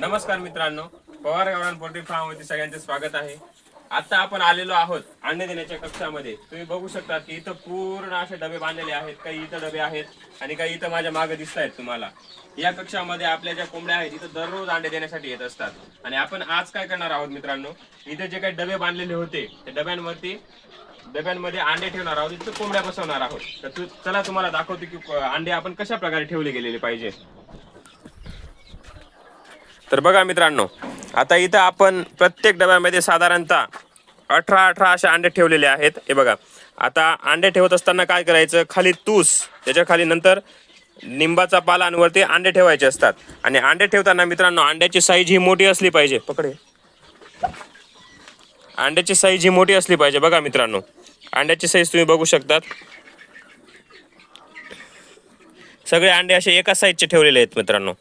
नमस्कार मित्रांनो पवार गावरान पोल्ट्री फार्ममध्ये सगळ्यांचे स्वागत आहे. आता आपण आलेलो आहोत अंडे देण्याच्या कक्षामध्ये. तुम्ही बघू शकता की इथं पूर्ण असे डबे बांधलेले आहेत काही इथं डबे आहेत आणि काही इथं माझ्या मागे दिसत आहेत तुम्हाला. या कक्षामध्ये आपल्या ज्या कोंबड्या आहेत इथं दररोज अंडे देण्यासाठी येत असतात. आणि आपण आज काय करणार आहोत मित्रांनो इथे जे काही डबे बांधलेले होते त्या डब्यांवरती डब्यांमध्ये अंडे ठेवणार आहोत इथं कोंबड्या बसवणार आहोत. तर तू चला तुम्हाला दाखवतो की अंडे आपण कशा प्रकारे ठेवले गेलेले पाहिजे. तर बघा मित्रांनो आता इथं आपण प्रत्येक डब्यामध्ये साधारणतः अठरा अठरा असे अंडे ठेवलेले आहेत. हे बघा आता अंडे ठेवत असताना काय करायचं? खाली तूस त्याच्याखाली नंतर निंबाचा पाला आणि वरती अंडे ठेवायचे असतात. आणि अंडे ठेवताना मित्रांनो अंड्याची साईज ही मोठी असली पाहिजे. पकडे. अंड्याची साईज ही मोठी असली पाहिजे. बघा मित्रांनो अंड्याची साईज तुम्ही बघू शकतात. सगळे अंडे असे एका साईजचे ठेवलेले आहेत मित्रांनो.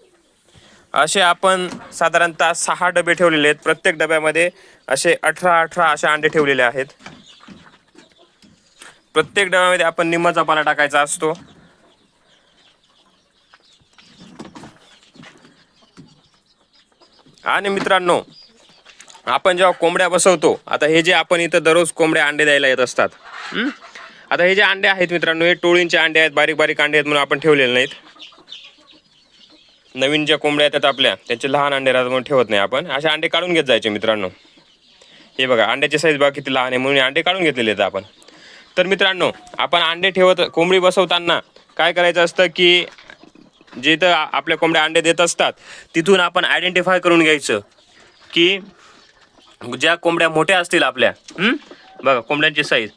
असे आपण साधारणतः सहा डबे ठेवलेले आहेत. प्रत्येक डब्यामध्ये असे अठरा अठरा असे अंडे ठेवलेले आहेत. प्रत्येक डब्यामध्ये आपण निंबाचा पाला टाकायचा असतो. आणि मित्रांनो आपण जेव्हा कोंबड्या बसवतो आता हे जे आपण इथं दररोज कोंबड्या अंडे द्यायला येत असतात आता हे जे अंडे आहेत मित्रांनो हे टोळींचे अंडे आहेत बारीक बारीक अंडे आहेत म्हणून आपण ठेवलेले नाहीत. नवीन ज्या कोंबड्या येतात आपल्या त्यांचे लहान अंडे राहतात म्हणून ठेवत नाही आपण. असे अंडे काढून घेत जायचे मित्रांनो. हे बघा अंड्याची साईज बघा किती लहान आहे म्हणून अंडे काढून घेतलेले आहेत आपण. तर मित्रांनो आपण अंडे ठेवत कोंबडी बसवताना काय करायचं असतं की जिथं आपल्या कोंबड्या अंडे देत असतात तिथून आपण आयडेंटिफाय करून घ्यायचं की ज्या कोंबड्या मोठ्या असतील आपल्या बघा कोंबड्यांची साईज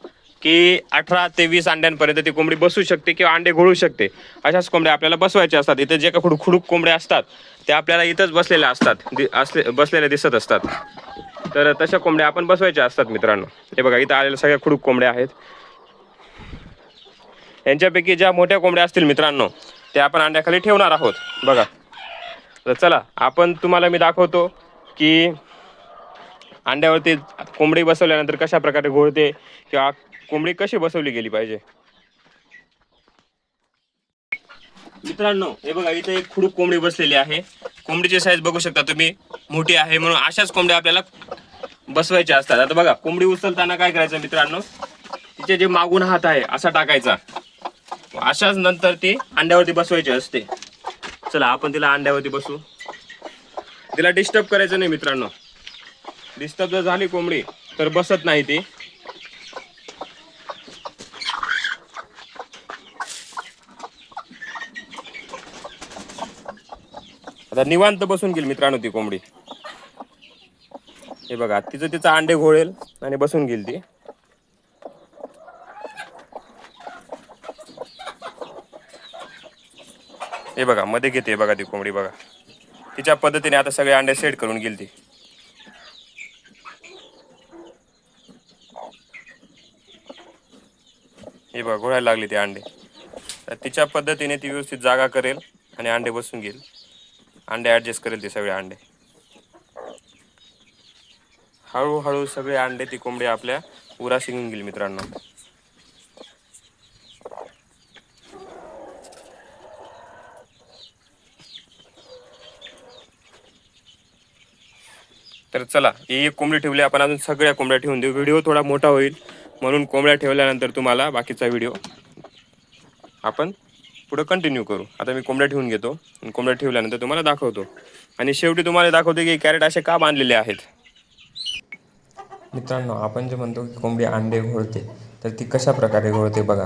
की अठरा ते वीस अंड्यांपर्यंत ती कोंबडी बसू शकते किंवा अंडे घोळू शकते. अशाच कोंबड्या आपल्याला बसवायच्या असतात. इथे जे काही खुडखुडूक कोंबड्या असतात त्या आपल्याला इथंच बसलेल्या असतात. असले बसलेल्या दिसत असतात. तर तशा कोंबड्या आपण बसवायच्या असतात मित्रांनो. हे बघा इथं आलेल्या सगळ्या खुडूक कोंबड्या आहेत. यांच्यापैकी ज्या मोठ्या कोंबड्या असतील मित्रांनो त्या आपण अंड्याखाली ठेवणार आहोत. बघा. तर चला आपण तुम्हाला मी दाखवतो की अंड्यावरती कोंबडी बसवल्यानंतर कशा प्रकारे घोळते किंवा कोंबडी कशी बसवली गेली पाहिजे? मित्रांनो हे बघा इथे एक खुडूक कोंबडी बसलेली आहे. कोंबडीची साईज बघू शकता तुम्ही. मोठी आहे म्हणून अशाच कोंबड्या आपल्याला बसवायच्या असतात. आता बघा कोंबडी उचलताना काय करायचं मित्रांनो? तिचे जे मागून हात आहे असा टाकायचा. अशाच नंतर ती अंड्यावरती बसवायची असते. चला आपण तिला अंड्यावरती बसू तिला डिस्टर्ब करायचं नाही मित्रांनो. डिस्टर्ब जर झाली कोंबडी तर बसत नाही ती. आता निवांत बसून गेली मित्रांनो ती कोंबडी. हे बघा तिचं तिचं अंडे घोळेल आणि बसून गेली ती. हे बघा मध्ये घेते बघा ती कोंबडी बघा. तिच्या पद्धतीने आता सगळे अंडे सेट करून गेली ती. हे बघा घोळायला लागली ती अंडे. तर तिच्या पद्धतीने ती व्यवस्थित जागा करेल आणि अंडे बसून घेईल. अंडे ॲडजस्ट करेल ते सगळे अंडे. हळूहळू सगळे अंडे ती कोंबडी आपल्या उरा शिंगून गेली मित्रांनो. तर चला ही एक कोंबडी ठेवली आपण अजून सगळ्या कोंबड्या ठेवून देऊ. व्हिडिओ थोडा मोठा होईल म्हणून कोंबड्या ठेवल्यानंतर तुम्हाला बाकीचा व्हिडिओ आपण पुढं कंटिन्यू करू. आता मी कोंबड्या ठेवून घेतो. आणि कोंबड्या ठेवल्यानंतर तुम्हाला दाखवतो. आणि शेवटी तुम्हाला दाखवतो की कॅरेट असे का बांधलेले आहेत? मित्रांनो आपण जे म्हणतो की कोंबडी अंडे घोळते तर ती कशा प्रकारे घोळते बघा.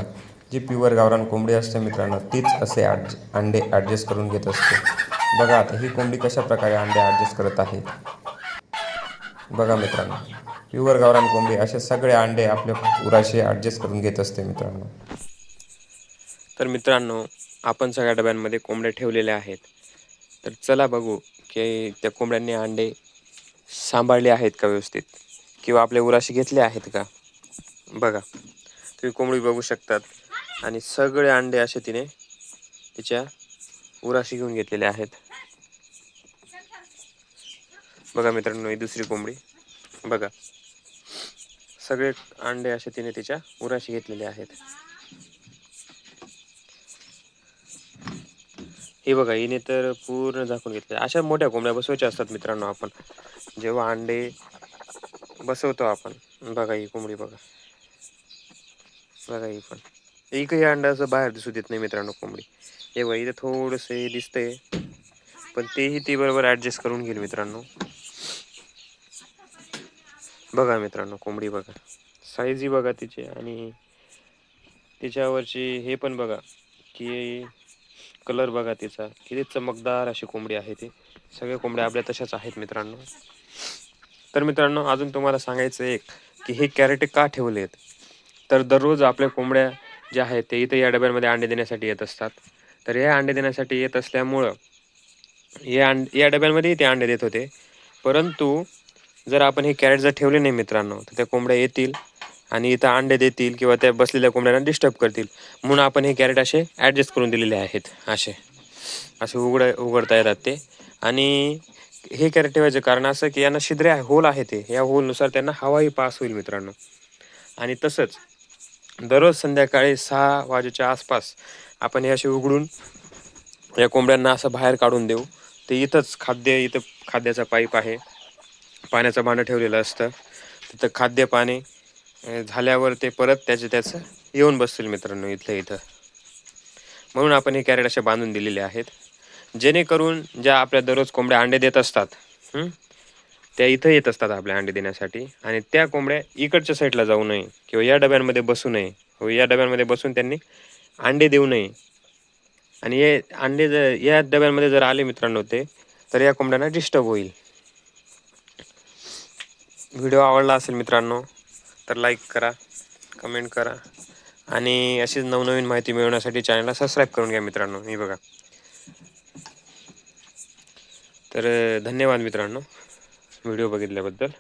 जी प्युअर गावरान कोंबडी असते मित्रांनो तीच असे अंडे ॲडजस्ट करून घेत असते. बघा आता ही कोंबडी कशा प्रकारे अंडे ॲडजस्ट करत आहे. बघा मित्रांनो प्युअर गावरान कोंबडी असे सगळे अंडे आपल्या उराशी ॲडजस्ट करून घेत असते मित्रांनो. तर मित्रांनो आपण सगळ्या डब्यांमध्ये कोंबड्या ठेवलेल्या आहेत. तर चला बघू की त्या कोंबड्यांनी अंडे सांभाळले आहेत का व्यवस्थित? किंवा आपल्या उराशी घेतले आहेत का? बघा तुम्ही कोंबडी बघू शकतात. आणि सगळे अंडे असे तिने तिच्या उराशी घेऊन घेतलेले आहेत. बघा मित्रांनो ही दुसरी कोंबडी. बघा सगळे अंडे असे तिने तिच्या उराशी घेतलेले आहेत. हे बघा हिने तर पूर्ण झाकून घेतले. अशा मोठ्या कोंबड्या बसवायच्या असतात मित्रांनो आपण. जेव्हा अंडे बसवतो आपण. बघा ही कोंबडी बघा. बघा ही पण. एकही अंडा असं बाहेर दिसू देत नाही मित्रांनो कोंबडी. हे बघा इथं थोडंसं हे दिसतंय. पण तेही ती बरोबर ॲडजस्ट करून घेईल मित्रांनो. बघा मित्रांनो कोंबडी बघा. साईजही बघा तिची आणि तिच्यावरची हे पण बघा की कलर बघा तिचा. किती चमकदार अशी कोंबडी आहे ती. सगळ्या कोंबड्या आपल्या तशाच आहेत मित्रांनो. तर मित्रांनो अजून तुम्हाला सांगायचं एक की हे कॅरेटे का ठेवले आहेत तर दररोज आपल्या कोंबड्या ज्या आहेत ते इथं या डब्यांमध्ये अंडे देण्यासाठी येत असतात. तर हे अंडे देण्यासाठी येत असल्यामुळं या अंड या डब्यांमध्येही ते अंडे देत होते. परंतु जर आपण हे कॅरेट जर ठेवले नाही मित्रांनो तर त्या कोंबड्या येतील. आणि इथं अंडे देतील किंवा त्या बसलेल्या कोंबड्यांना डिस्टर्ब करतील. म्हणून आपण हे कॅरेट असे ॲडजस्ट करून दिलेले आहेत. असे. असे उघड उघडता येतात ते. आणि हे कॅरेट ठेवायचं कारण असं की यांना छिद्रे आहे होल आहे ते या होलनुसार त्यांना हवाही पास होईल मित्रांनो. आणि तसंच दररोज संध्याकाळी सहा वाजेच्या आसपास आपण हे असे उघडून या कोंबड्यांना असं बाहेर काढून देऊ. ते इथंच खाद्य इथं खाद्याचा पाईप आहे. पाण्याचं भांडं ठेवलेलं असतं. तिथं खाद्य पाणी झाल्यावर ते परत त्याचं त्याचं येऊन बसतील मित्रांनो इथलं इथं. म्हणून आपण हे कॅरेट असे बांधून दिलेले आहेत. जेणेकरून ज्या आपल्या दररोज कोंबड्या अंडे देत असतात त्या इथं येत असतात आपल्या अंडे देण्यासाठी. आणि त्या कोंबड्या इकडच्या साईडला जाऊ नये किंवा या डब्यांमध्ये बसू नये. व या डब्यांमध्ये बसून त्यांनी अंडे देऊ नये. आणि हे अंडे जर या डब्यांमध्ये जर आले मित्रांनो ते तर या कोंबड्यांना डिस्टर्ब होईल. व्हिडिओ आवडला असेल मित्रांनो तर लाईक करा कमेंट करा. आणि अशीच नवनवीन माहिती मिळवण्यासाठी चॅनलला सबस्क्राईब करून घ्या मित्रांनो मी बघा. तर धन्यवाद मित्रांनो व्हिडिओ बघितल्याबद्दल.